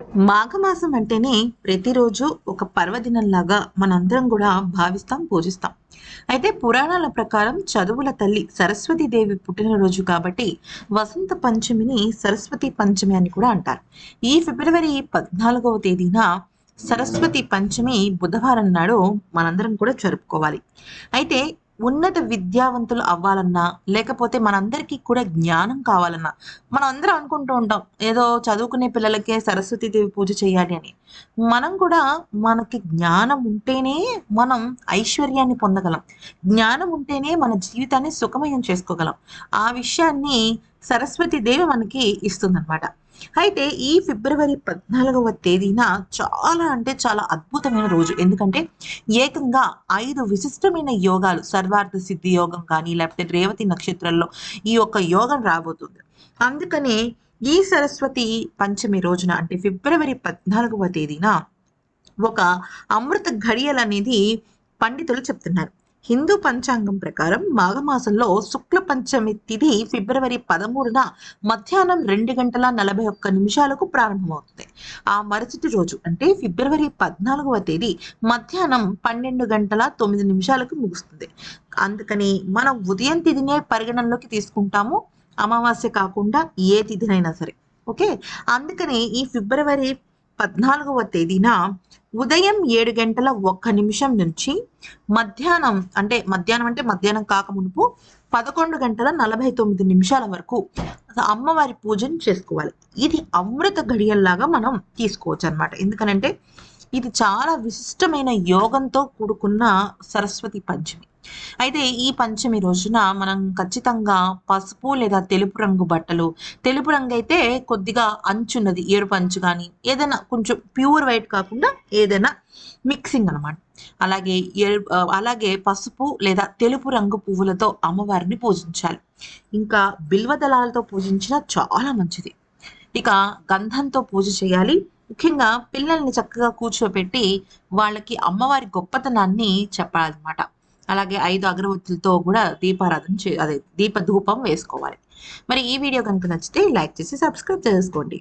మాఘమాసం అంటేనే ప్రతిరోజు ఒక పర్వదినంలాగా మనందరం కూడా భావిస్తాం పూజిస్తాం. అయితే పురాణాల ప్రకారం చదువుల తల్లి సరస్వతీదేవి పుట్టినరోజు కాబట్టి వసంత పంచమిని సరస్వతి పంచమి అని కూడా అంటారు. ఈ ఫిబ్రవరి పద్నాలుగవ తేదీన సరస్వతి పంచమి బుధవారం నాడు మనందరం కూడా జరుపుకోవాలి. అయితే ఉన్నత విద్యావంతులు అవ్వాలన్నా లేకపోతే మనందరికీ కూడా జ్ఞానం కావాలన్నా మనం అందరం అనుకుంటూ ఉంటాం ఏదో చదువుకునే పిల్లలకే సరస్వతీదేవి పూజ చేయాలి అని. మనం కూడా మనకి జ్ఞానం ఉంటేనే మనం ఐశ్వర్యాన్ని పొందగలం. జ్ఞానం ఉంటేనే మన జీవితాన్ని సుఖమయం చేసుకోగలం. ఆ విషయాన్ని సరస్వతీదేవి మనకి ఇస్తుందన్నమాట. అయితే ఈ ఫిబ్రవరి పద్నాలుగవ తేదీన చాలా అంటే చాలా అద్భుతమైన రోజు. ఎందుకంటే ఏకంగా ఐదు విశిష్టమైన యోగాలు సర్వార్థ సిద్ధి యోగం కానీ లేకపోతే రేవతి నక్షత్రంలో ఈ యొక్క యోగం రాబోతుంది. అందుకనే ఈ సరస్వతి పంచమి రోజున అంటే ఫిబ్రవరి పద్నాలుగవ తేదీన ఒక అమృత ఘడియలు అనేది పండితులు చెప్తున్నారు. హిందూ పంచాంగం ప్రకారం మాఘమాసంలో శుక్ల పంచమి తిథి ఫిబ్రవరి పదమూడున మధ్యాహ్నం రెండు గంటల నలభై ఒక్క నిమిషాలకు ప్రారంభమవుతుంది. ఆ మరుసటి రోజు అంటే ఫిబ్రవరి పద్నాలుగవ తేదీ మధ్యాహ్నం పన్నెండు గంటల తొమ్మిది నిమిషాలకు ముగుస్తుంది. అందుకని మనం ఉదయం తిథినే పరిగణనలోకి తీసుకుంటాము. అమావాస్య కాకుండా ఏ తిథినైనా సరే. ఓకే? అందుకని ఈ ఫిబ్రవరి పద్నాలుగవ తేదీన ఉదయం ఏడు గంటల ఒక్క నిమిషం నుంచి మధ్యాహ్నం అంటే మధ్యాహ్నం అంటే మధ్యాహ్నం కాక మునుపు పదకొండు గంటల నలభై తొమ్మిది నిమిషాల వరకు అమ్మవారి పూజను చేసుకోవాలి. ఇది అమృత గడియల్లాగా మనం తీసుకోవచ్చు అనమాట ఎందుకనంటే ఇది చాలా విశిష్టమైన యోగంతో కూడుకున్న సరస్వతి పంచమి. అయితే ఈ పంచమి రోజున మనం ఖచ్చితంగా పసుపు లేదా తెలుపు రంగు బట్టలు తెలుపు రంగు అయితే కొద్దిగా అంచున్నది ఎరుపు అంచు కానీ ఏదైనా కొంచెం ప్యూర్ వైట్ కాకుండా ఏదైనా మిక్సింగ్ అనమాట అలాగే ఎరు- అలాగే పసుపు లేదా తెలుపు రంగు పువ్వులతో అమ్మవారిని పూజించాలి. ఇంకా బిల్వదళాలతో పూజించిన చాలా మంచిది. ఇక గంధంతో పూజ చేయాలి ముఖ్యంగా పిల్లల్ని చక్కగా కూర్చోబెట్టి వాళ్ళకి అమ్మవారి గొప్పతనాన్ని చెప్పాలన్నమాట. అలాగే ఐదు అగరవత్తులతో కూడా దీపారాధన చే అదే దీప ధూపం వేసుకోవాలి. మరి ఈ వీడియో కనుక నచ్చితే లైక్ చేసి సబ్స్క్రైబ్ చేసుకోండి.